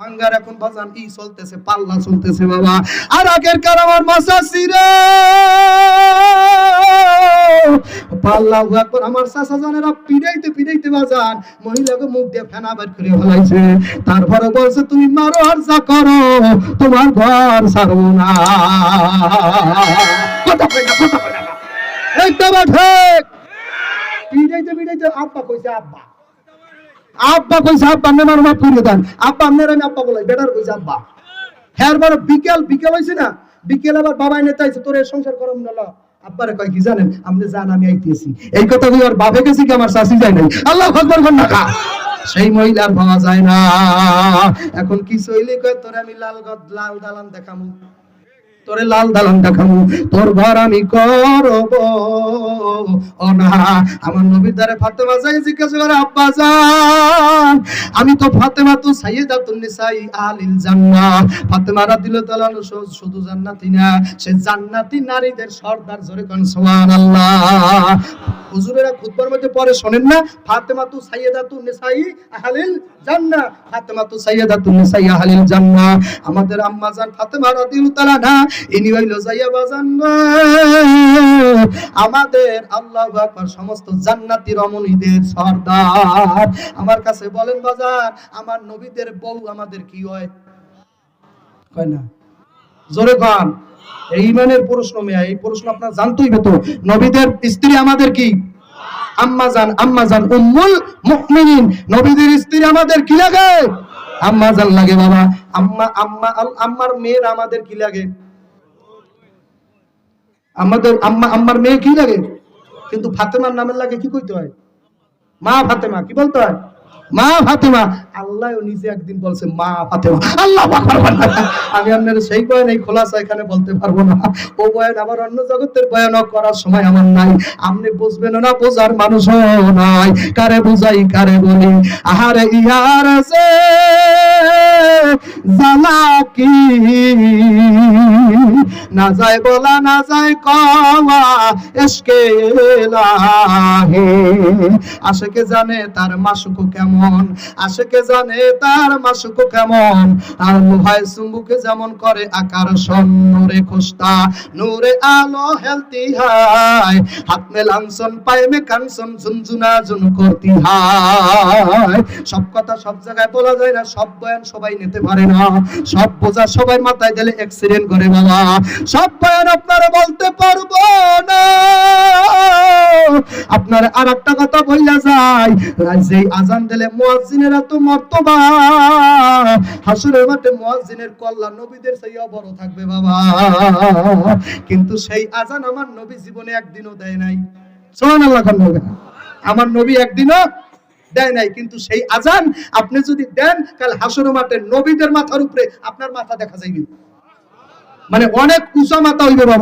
ভাঙ্গার এখন বাজান ই চলতেছে? পাল্লা চলতেছে বাবা। আর আগের কার আমার মাসা সিরে পাল্লা আমার পিড়াইতে পিড়াইতে বাজান মহিলাকে মুখ দিয়ে ফেনা বের করে তারপরে বলছে, তুমি মারো আর যা করো, তোমার ঘর ছাড়বো না। কথা কই পিড়াইতে পিড়াইতে আব্বা কইছে, আব্বা আব্বা কইছে, আব্বা আমার মাফ করে দেন। আব্বা, আপনার আমি আব্বা বলাই বেটার কইছে আব্বা। হ্যাঁ বড় বিকেল বিকেল হইছে না? বিকেল আবার বাবা এনে তাইছে, তোর সংসার করম না আব্বারে কয়, কি জানেন, আপনি জান, আমি আইতেছি। এই কথা কই আর বাপে গেছি কি, আমার শাশি যায় নাই? আল্লাহ আকবার কোন না। সেই মহিলার পাওয়া যায় না। এখন কি সইলি কয়, তোরে আমি লাল গদ, লাল দালান দেখামু। তোরে লাল দালান দেখাবো, তোর ঘর আমি করব। ও না, আমার নবীর দ্বারে ফাতেমা জিজ্ঞাসা করে আমি তো ফাতেমা তো নিসাই আলিল জান্না ফাতেমা রাদিয়াল্লাহু তাআলা শুধু জান্নাতি না, সে জান্নাতি নারীদের সর্দার জোরে কোন, সুবহানাল্লাহ। হুজুরেরা খুতবার মধ্যে পরে শোনেন না ফাতেমা তো সাইয়্যিদাতুন নিসাই আহলিল জান্নাহ। ফাতেমা তো সাইয়্যিদাতুন নিসাই আহলিল জান্নাহ। আমাদের আম্মা জান ফাতেমা রাদিয়াল্লাহু তাআলা না ইনি হইল যাইয়া বাজান আমাদের আল্লাহ আকবার সমস্ত জান্নাতি রমণীদের সর্দার। আমার কাছে বলেন, বাজার, আমার নবীদের বউ আমাদের কি হয়? কয় না? জোরে গান ইমানের প্রশ্ন মেয়া, এই প্রশ্ন আপনার জানতেই নবীদের স্ত্রী আমাদের কি? আম্মা জান আম্মা জান, উম্মুল নবীদের স্ত্রী আমাদের কি লাগে? আম্মা জান লাগে বাবা। আম্মা আম্মা, আম্মার মেয়ের আমাদের কি লাগে? আমাদের আম্মা, আম্মার মেয়ে কি লাগে? কিন্তু ফাতেমার নামের লাগে কি কইতে হয়? মা ফাতেমা, কি বলতে হয়? মা ফাতেমা। আল্লাহ নিজে একদিন বলছে, মা ফাতেমা। আল্লাহ আমি আপনার সেই বয়ান, এই খোলাসা এখানে বলতে পারব না। ও বয়ান আমার অন্য জগতের বয়ান করার সময় আমার নাই। আপনি বুঝবেন না, বোঝার মানুষও নাই। কারে বুঝাই, কারে বলি? আহারে ইহার আছে জ্বালা কি? না যায় বলা, না যায় কওয়া, এসকে লাহে আশেকে জানে তার কেমন? আশেকে জানে তার কেমন? আর যেমন করে আকর্ষণ নূরে নূরে আলো হেলতি হাত মে পায়ে মে কাঞ্চন ঝুনঝুনা ঝুন করতি সব কথা সব জায়গায় বলা যায় না, সব বয়ান সবাই নিতে পারে না। সব বোঝা সবাই মাথায় দিলে অ্যাক্সিডেন্ট করে বাবা। সব বয়ান আপনারা বলতে পারব না। আপনার আর একটা কথা বললা যায় যে আজান দিলে মুয়াজ্জিনেরা তো মর্তবা হাসুরের মাঠে মুয়াজ্জিনের কল্যাণ নবীদের সেই বড় থাকবে বাবা। কিন্তু সেই আজান আমার নবী জীবনে একদিনও দেয় নাই। সুবহানাল্লাহ খান আমার নবী একদিনও দেয় নাই, কিন্তু সেই আজান আপনি যদি দেন কাল হাসুর মাঠে নবীদের মাথার উপরে আপনার মাথা দেখা যাইবে। মানে অনেক উঁচা মাথা হইবে বাবা।